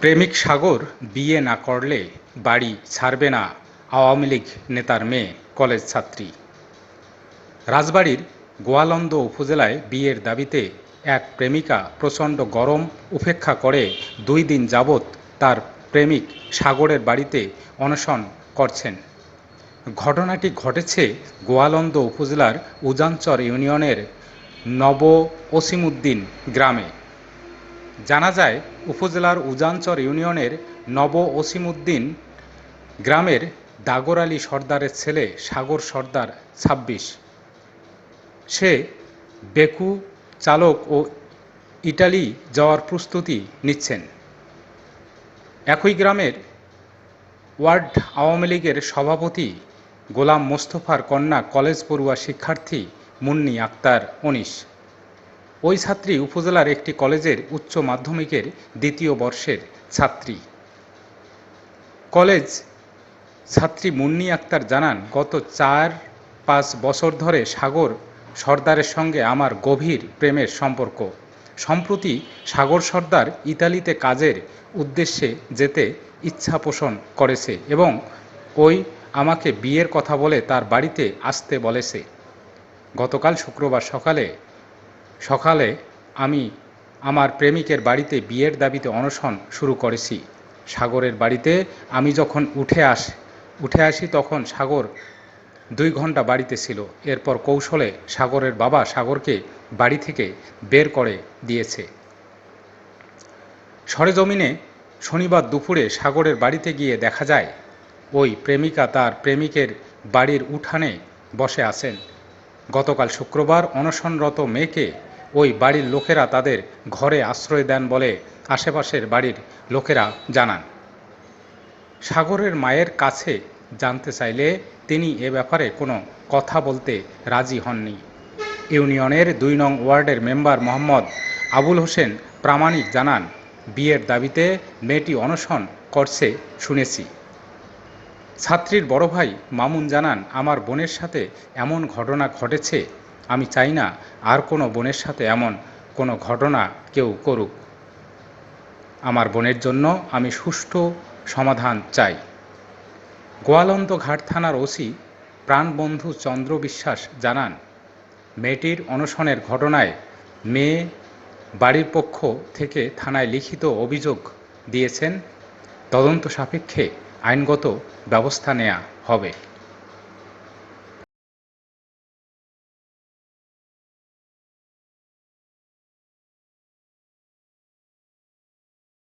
প্রেমিক সাগর বিয়ে না করলে বাড়ি ছাড়বে না আওয়ামী লীগ নেতার মেয়ে কলেজ ছাত্রী। রাজবাড়ির গোয়ালন্দ উপজেলায় বিয়ের দাবিতে এক প্রেমিকা প্রচণ্ড গরম উপেক্ষা করে দুই দিন যাবৎ তার প্রেমিক সাগরের বাড়িতে অনশন করছেন। ঘটনাটি ঘটেছে গোয়ালন্দ উপজেলার উজানচর ইউনিয়নের নব ওসিমুদ্দিন গ্রামে। জানা যায়, উপজেলার উজানচর ইউনিয়নের নব ওসিমুদ্দিন গ্রামের ডাগর আলী সর্দারের ছেলে সাগর সর্দার ছাব্বিশ। সে বেকু চালক ও ইটালি যাওয়ার প্রস্তুতি নিচ্ছেন। একই গ্রামের ওয়ার্ড আওয়ামী লীগের সভাপতি গোলাম মোস্তফার কন্যা কলেজ পড়ুয়া শিক্ষার্থী মুন্নি আক্তার অনিশ ওই ছাত্রী উপজেলার একটি কলেজের উচ্চ মাধ্যমিকের দ্বিতীয় বর্ষের ছাত্রী। কলেজ ছাত্রী মুন্নি আক্তার জানান, গত চার পাঁচ বছর ধরে সাগর সর্দারের সঙ্গে আমার গভীর প্রেমের সম্পর্ক। সম্প্রতি সাগর সর্দার ইতালিতে কাজের উদ্দেশ্যে যেতে ইচ্ছা পোষণ করেছে এবং ওই আমাকে বিয়ের কথা বলে তার বাড়িতে আসতে বলেছে। গতকাল শুক্রবার সকালে সকালে আমি আমার প্রেমিকের বাড়িতে বিয়ের দাবিতে অনশন শুরু করেছি। সাগরের বাড়িতে আমি যখন উঠে আস, উঠে আসি তখন সাগর দুই ঘণ্টা বাড়িতে ছিল। এরপর কৌশলে সাগরের বাবা সাগরকে বাড়ি থেকে বের করে দিয়েছে। সরেজমিনে শনিবার দুপুরে সাগরের বাড়িতে গিয়ে দেখা যায়, ওই প্রেমিকা তার প্রেমিকের বাড়ির উঠানে বসে আছেন। গতকাল শুক্রবার অনশনরত মেয়েকে ওই বাড়ির লোকেরা তাদের ঘরে আশ্রয় দেন বলে আশেপাশের বাড়ির লোকেরা জানান। সাগরের মায়ের কাছে জানতে চাইলে তিনি এ ব্যাপারে কোনো কথা বলতে রাজি হননি। ইউনিয়নের দুই নং ওয়ার্ডের মেম্বার মোহাম্মদ আবুল হোসেন প্রামাণিক জানান, বিয়ের দাবিতে মেয়েটি অনশন করছে শুনেছি। ছাত্রীর বড় ভাই মামুন জানান, আমার বোনের সাথে এমন ঘটনা ঘটেছে আমি চাই না আর কোনো বোনের সাথে এমন কোনো ঘটনা কেউ করুক। আমার বোনের জন্য আমি সুষ্ঠু সমাধান চাই। গোয়ালন্দ ঘাট থানার ওসি প্রাণবন্ধু চন্দ্র বিশ্বাস জানান, মেয়েটির অনশনের ঘটনায় মেয়ে বাড়ির পক্ষ থেকে থানায় লিখিত অভিযোগ দিয়েছেন, তদন্ত সাপেক্ষে আইনগত ব্যবস্থা নেওয়া হবে।